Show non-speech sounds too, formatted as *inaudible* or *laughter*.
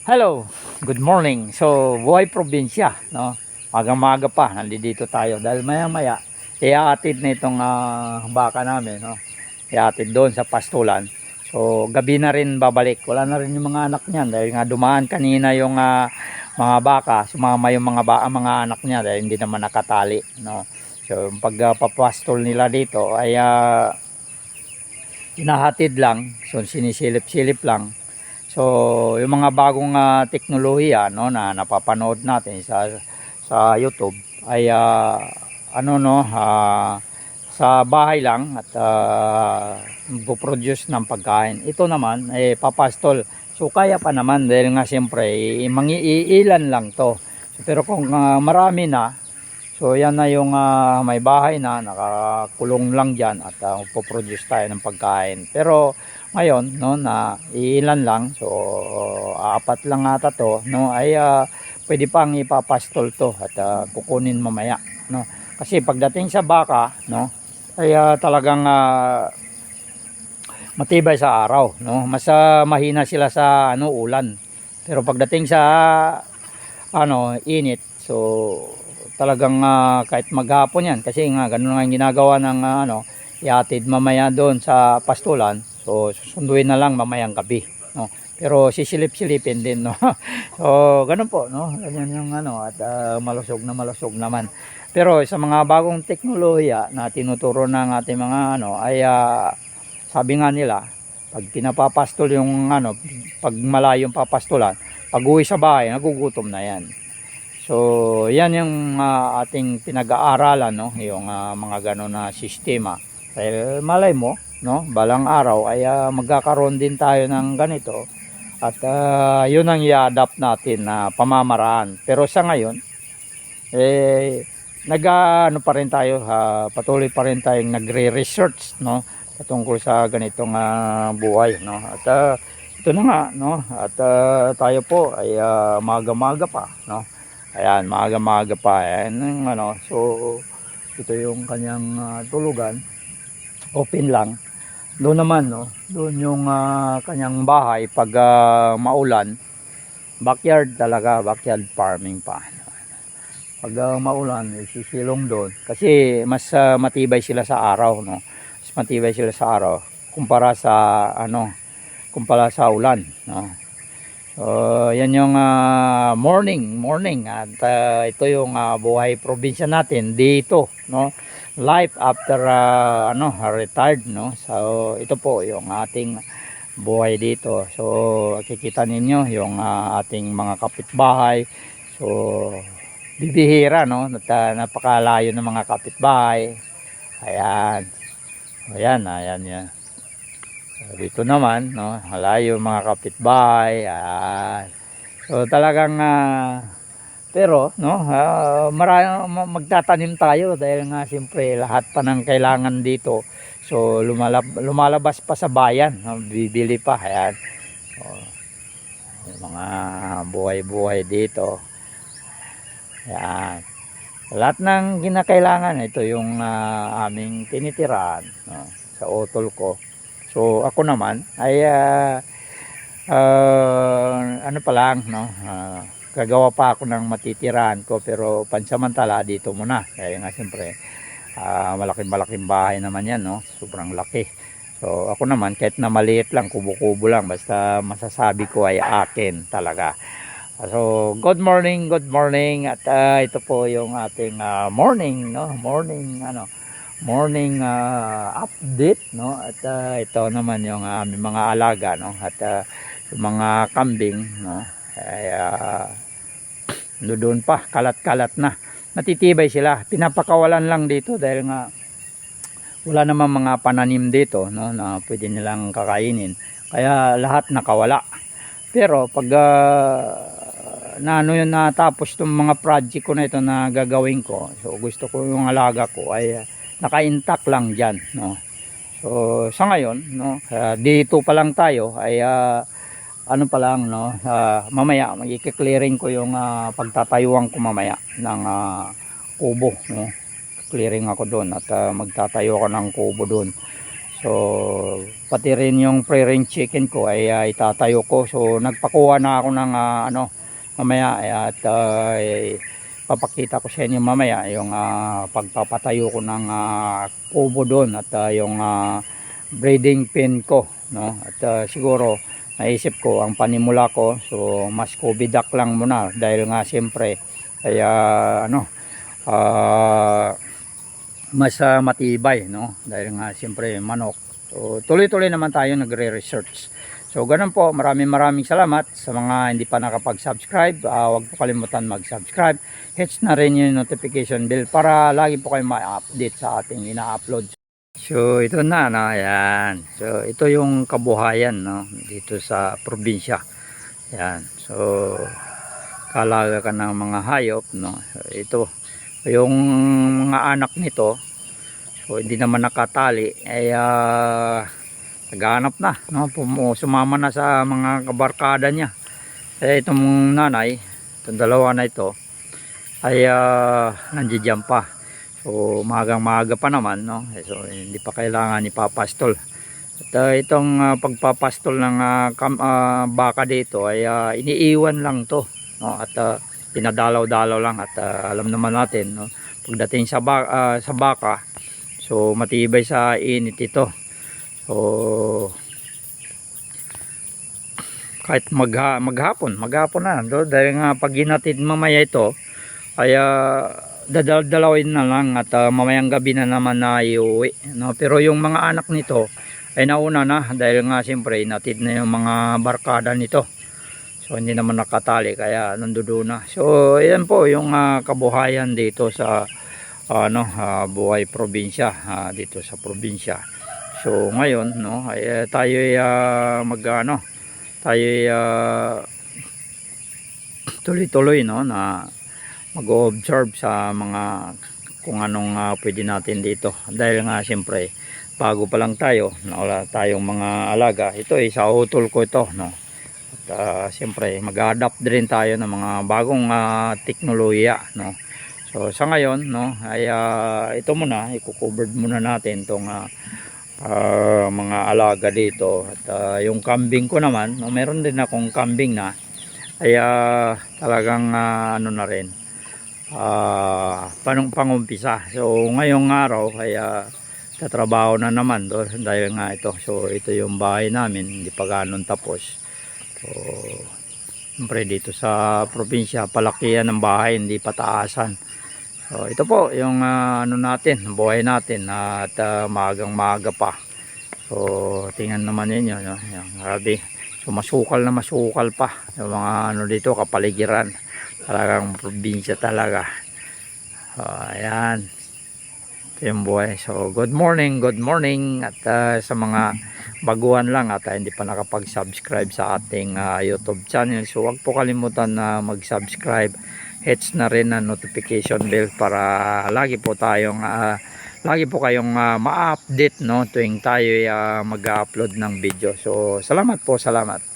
Hello, good morning. So, buhay probinsya, no? Magang-maga pa, nandito tayo dahil maya-maya iatid na itong ah, baka namin, no? Iatid doon sa pastulan. So, gabi na rin babalik. Wala na rin yung mga anak niyan dahil nga dumaan kanina yung ah, mga baka, sumama yung mga ba mga anak niya dahil hindi naman nakatali, no? So, yung pagpapastol nila dito ay ah, hinahatid lang, so sinisilip-silip lang So, yung mga bagong ah, teknolohiya no na napapanood natin sa sa YouTube ay ah, ano no ah, sa bahay lang at uh, produce ng pagkain. Ito naman eh papastol. So kaya pa naman dahil nga siyempre eh, mangiilan lang to. So, pero kung ah, marami na So yan na yung ah, may bahay na nakakulong lang diyan at uh, produce tayo ng pagkain. Pero ngayon no na ilan lang so apat lang ata to no ay ah, pwede pang ipapastol to at ah, kukunin mamaya no. Kasi pagdating sa baka no ay ah, talagang ah, matibay sa araw no. Mas ah, mahina sila sa ano ulan. Pero pagdating sa ano init so talagang ah, kahit maghapon yan kasi nga ganun nga yung ginagawa ng ah, ano iatid mamaya doon sa pastulan. So susunduin na lang mamayang gabi no? Pero sisilip-silipin din no? *laughs* So ganun po no? Ganyan yung ano at ah, malusog na malusog naman. Pero sa mga bagong teknolohiya na tinuturo ng ating mga ano ay ah, sabi nga nila pag pinapapastol yung ano pag malayong papastulan pag uwi sa bahay nagugutom na yan So, yan yung ah, ating pinag-aaralan, no? Yung ah, mga gano'n na sistema. Dahil malay mo, no? Balang araw ay ah, magkakaroon din tayo ng ganito. At ah, yun ang i-adapt natin na pamamaraan. Pero sa ngayon, eh, nag ano pa rin tayo, ah, patuloy pa rin tayong nagre-research, no? Patungkol sa ganitong ah, buhay, no? At ah, ito na nga, no? At ah, tayo po ay ah, maga-maga pa, no? Ayan, maaga-maaga pa. Ayan, ano, so, ito yung kanyang ah, tulugan. Open lang. Doon naman, no, doon yung ah, kanyang bahay pag ah, maulan. Backyard talaga, backyard farming pa. Pag ah, maulan, isisilong doon. Kasi mas ah, matibay sila sa araw, no. Mas matibay sila sa araw kumpara sa ano, kumpara sa ulan, no. So, yan yung ah, morning, morning at ah, ito yung ah, buhay probinsya natin dito, no? Life after ah, ano, retired, no? So, ito po yung ating buhay dito. So, kikita ninyo yung ah, ating mga kapitbahay. So, bibihira, no? At, ah, napakalayo ng mga kapitbahay. Ayan. Ayan, ayan, yan. So, dito naman, no, malayo mga kapitbahay. Ayan. So talagang ah, pero no, uh, magtatanim tayo dahil nga siyempre lahat pa ng kailangan dito. So lumalab, lumalabas pa sa bayan, no, bibili pa. Ayan. So, mga buhay-buhay dito. Ayan. Lahat ng kinakailangan, ito yung ah, aming tinitirahan no, sa utol ko. So ako naman ay ah, ah, ano pa lang no, ah, gagawa pa ako ng matitirahan ko pero pansamantala dito muna. Kaya nga siyempre ah, malaking malaking bahay naman yan no, sobrang laki. So ako naman kahit na maliit lang, kubo-kubo lang basta masasabi ko ay akin talaga. So, good morning, good morning. At ah, ito po yung ating ah, morning, no? Morning ano, morning ah, update, no? At ah, ito naman yung aming mga alaga, no? At ah, yung mga kambing, no? Ay ah, doon pa, kalat-kalat na. Natitibay sila. Pinapakawalan lang dito dahil nga wala namang mga pananim dito, no? Na pwede nilang kakainin. Kaya lahat nakawala. Pero pag ah, na ano yun natapos tong mga project ko na ito na gagawin ko. So gusto ko yung alaga ko ay uh, naka-intact lang diyan, no. So sa ngayon, no, uh, dito pa lang tayo ay uh, ano pa lang no, uh, mamaya magki-clearing ko yung uh, pagtatayuan ko mamaya ng uh, kubo, no. Clearing ako doon at uh, magtatayo ako ng kubo doon. So, pati rin yung pre-range chicken ko ay ah, itatayo ko. So, nagpakuha na ako ng ah, ano, mamaya eh, at eh, papakita ko sa inyo mamaya yung ah, pagpapatayo ko ng kubo doon at ah, yung ah, breeding pen ko. No? At ah, siguro, naisip ko ang panimula ko so mas kubidak lang muna dahil nga siyempre kaya ano ah, mas ah, matibay no dahil nga siyempre manok so tuloy-tuloy naman tayo nagre-research so ganun po maraming maraming salamat sa mga hindi pa nakapag-subscribe Ah, huwag po kalimutan mag-subscribe hits na rin yung notification bell para lagi po kayo ma-update sa ating ina-upload So ito na no, ayan. So ito yung kabuhayan no dito sa probinsya. Ayan. So kalaga ka ng mga hayop no. So, ito yung mga anak nito. So hindi naman nakatali ay ah, naghanap na no Pumu- sumama na sa mga kabarkada niya. Kaya itong nanay, itong dalawa na ito ay uh, nandiyan pa. So magang maaga pa naman no. Eh, So hindi pa kailangan ipapastol. At uh, itong uh, pagpapastol ng uh, kam, uh, baka dito ay uh, iniiwan lang to no at uh, dinadalaw-dalaw lang at uh, alam naman natin no pagdating sa ba- uh, sa baka so matibay sa init ito. So kahit magha, maghapon, maghapon na do dahil nga pag ginatid mamaya ito ay uh, dadalawin na lang at uh, mamayang gabi na naman na iuwi. No? Pero yung mga anak nito ay nauna na dahil nga siyempre natid na yung mga barkada nito. So hindi naman nakatali kaya nandoon na. So ayan po yung ah, kabuhayan dito sa ano ah, buhay probinsya ah, dito sa probinsya. So ngayon no ay eh, tayo ay ah, mag ano tayo ay ah, tuloy-tuloy no na mag-observe sa mga kung anong ah, pwede natin dito. Dahil nga siyempre bago pa lang tayo na wala tayong mga alaga ito ay sa utol ko ito no. At ah, siyempre mag-adapt din tayo ng mga bagong ah, teknolohiya no. So sa ngayon no ay ah, ito muna i-covered muna natin tong ah, ah, mga alaga dito at ah, yung kambing ko naman no, meron din akong kambing na ay ah, talagang ah, ano na rin ah panong pangumpisa. So ngayong araw kaya tatrabaho na naman do dahil nga ito. So ito yung bahay namin, hindi pa ganun tapos. So siyempre dito sa probinsya, palakihan ng bahay, hindi pataasan. So ito po yung ah, ano natin, buhay natin at ah, maagang maaga pa. So tingnan naman ninyo, no? Yung, grabe. So masukal na masukal pa yung mga ano dito kapaligiran talagang probinsya talaga so, ayan ito yung buhay so good morning good morning at uh, sa mga baguhan lang at uh, hindi pa nakapag subscribe sa ating uh, youtube channel so huwag po kalimutan na mag subscribe hits na rin ang notification bell para lagi po tayong uh, lagi po kayong uh, ma-update no? Tuwing tayo uh, mag-upload ng video. So salamat po salamat